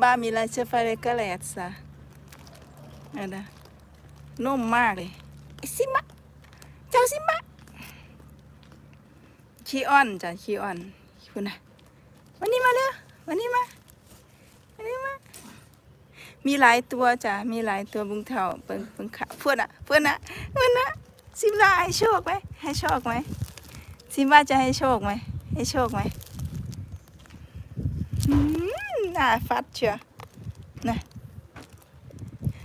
บ้ามีลายเชฟไฟเลยก็แหลดซะอันนะนุ่มมากเลยซิมะเจ้าซิมะขี้อ่อนจ้ะขี้อ่อนคุณนะวันนี้มาเร็ววันนี้มาวันนี้มา มีหลายตัวจ้ะมีหลายตัวบุงเท่าเปิงเปิงขาเพื่อนอะเพื่อนอะเพื่อนอะซิมลาให้โชคไหมให้โชคไหมซิมบ้าจะให้โชคไหมให้โชคไหม น่าฟัดเชียวนะ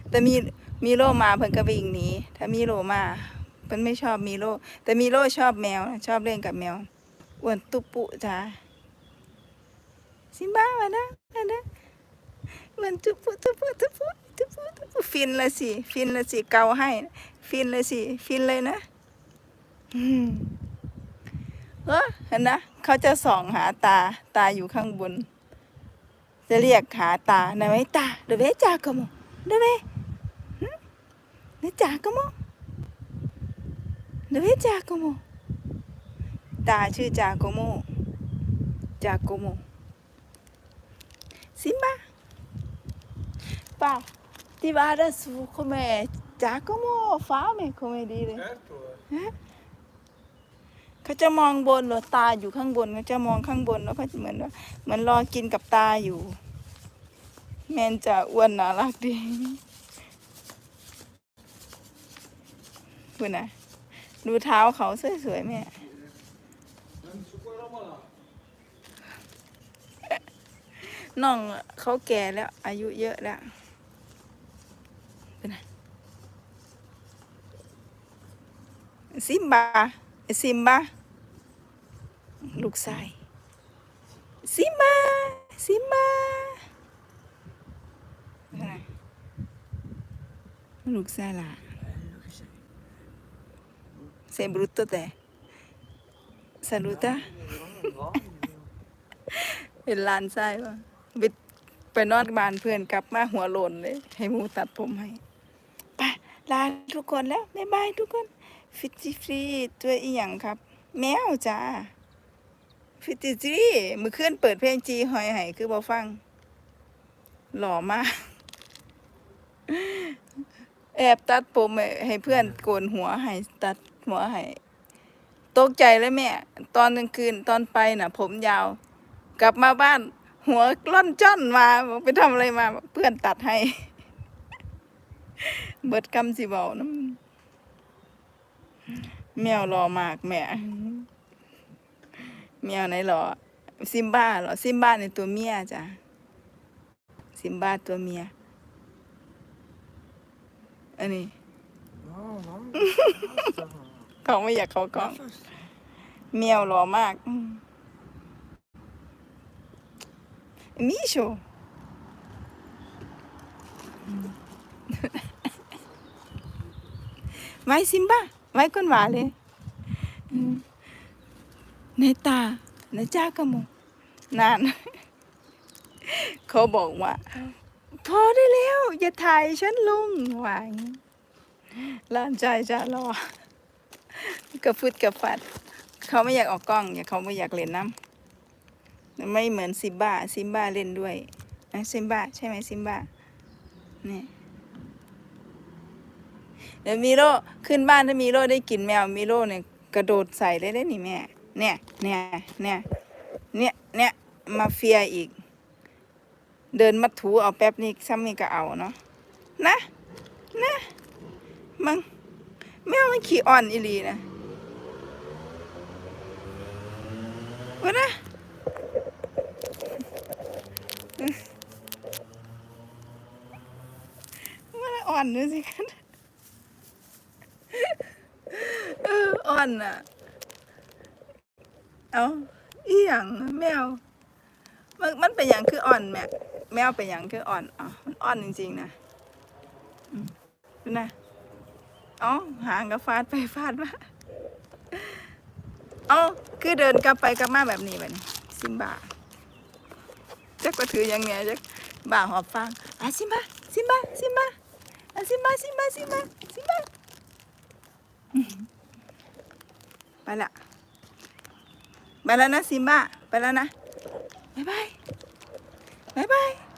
แต่มีมีโลมาเพิ่นก็วิ่งหนีถ้ามีโลมาเพิ่นไม่ชอบมีโล แต่มีโลชอบแมว ชอบเล่นกับแมวอ้วนตุปุจ้าซิมบ้ามานะมานะมันตุปุตุปุตุปุตุปุตุปุฟินลยสิฟินลยสิเกาให้ ฟินเลยสิฟินเลยนะเออเห็นนะเขาจะส่องหาตาตาอยู่ข้างบน จะเรียกหาตาไหนไหมตาเดเวจากโมเดเวหึเดจากโมเดเวจากโมตาชื่อจากโมจากโมซิมบ้าป้าที่บ้านเราสูคเมจากโมฟ้าเมคเมดีเลย Certo. เขาจะมองบนหรอตาอยู่ข้างบนเขาจะมองข้างบนแล้วก็เหมือนว่าเหมือนรอกินกับตาอยู่ แมนจะอ้วนน่ารักดีคุณนะดูเท้าเขาสวยๆแม่น้องเขาแก่แล้ว อายุเยอะแล้วเป็นไงซิมบา ซิมบาลูกชายซิมบาซิมบาลูกชายล่ะเซบรุตโตเต saluta เป็นลานชายว่ะไปนอนบานเพื่อนกลับมาหัวโลนเลย ให้มูตัดผมให้ ลาทุกคนแล้วบ๊ายบายทุกคนฟิตฟรีตัวอีหยังครับ แมวจ้าฟิตฟรีมือเคลื่อนเปิดเพลงจีหอยไห้คือบ่ฟัง หล่อมาก แอบตัดผมให้เพื่อนโกนหัวให้ตัดหัวให้ตกใจเลยแม่ ตอนกลางคืนตอนไปน่ะ ผมยาว กลับมาบ้าน หัวกล้อนจ้อนมาไปทำอะไรมา เพื่อนตัดให้ เบิดกำสิเบาน้ำแมวรอมากแม่แมวไหนหรอ ซิมบ้าเหรอ ซิมบ้าในตัวเมียจ้ะ ซิมบ้าตัวเมีย อันนี้ No, no. เขาไม่อยากเขากล้องแมวหล่อมากอืมมิโชอืม ไว้ซิมบ้าไว้คนหวาเลยอืมในตาในจากระโมนานเขาบอกว่าพอได้แล้ว อย่าถ่ายฉันลุงหวาอย่างงี้หลานใจจะรอกระฟุดกระฟัด เขาไม่อยากออกกล้องอย่าเขาไม่อยากเล่นน้ำไม่เหมือนซิมบ้าซิมบ้าเล่นด้วยนะซิมบ้าใช่ไหมซิมบ้าเนี่ย เดี๋ยวมีโร่ขึ้นบ้านถ้ามีโร่ได้กลินแมวมีโร่เนี่ยกระโดดใส่เลยได้นี่แม่ เนี่ย เนี่ย เนี่ย เนี่ย เนี่ยมาเฟียอีก เดินมาถูเอาแป๊บนี้ซ้ำนี่ก็เอาเนาะ นะ นะมึงแมวมันขี้อ่อนอีหลีนะวะนะมันอ่อนดูสิกันเอ ออ่อนอะ เอาอีหยังแมว มันมันเป็นอย่างคืออ่อนแม่แมวเป็นอย่างคืออ่อนอ๋อมันอ่อนจริง ๆ นะดูนะเอ๋อหางก็ฟาดไปฟาดมาเอาคือเดินกลับไปกลับมาแบบนี้แบบนี้ซิมบาจักก็ถืออยังไงจักบ่าหอบฟางอะซิมบาซิมบาซิมบาอะซิมบาซิมบาซิมบาซิมบา ละ ไปแล้วนะซิมบ้า ไปแล้วนะ บ๊ายบาย บ๊ายบาย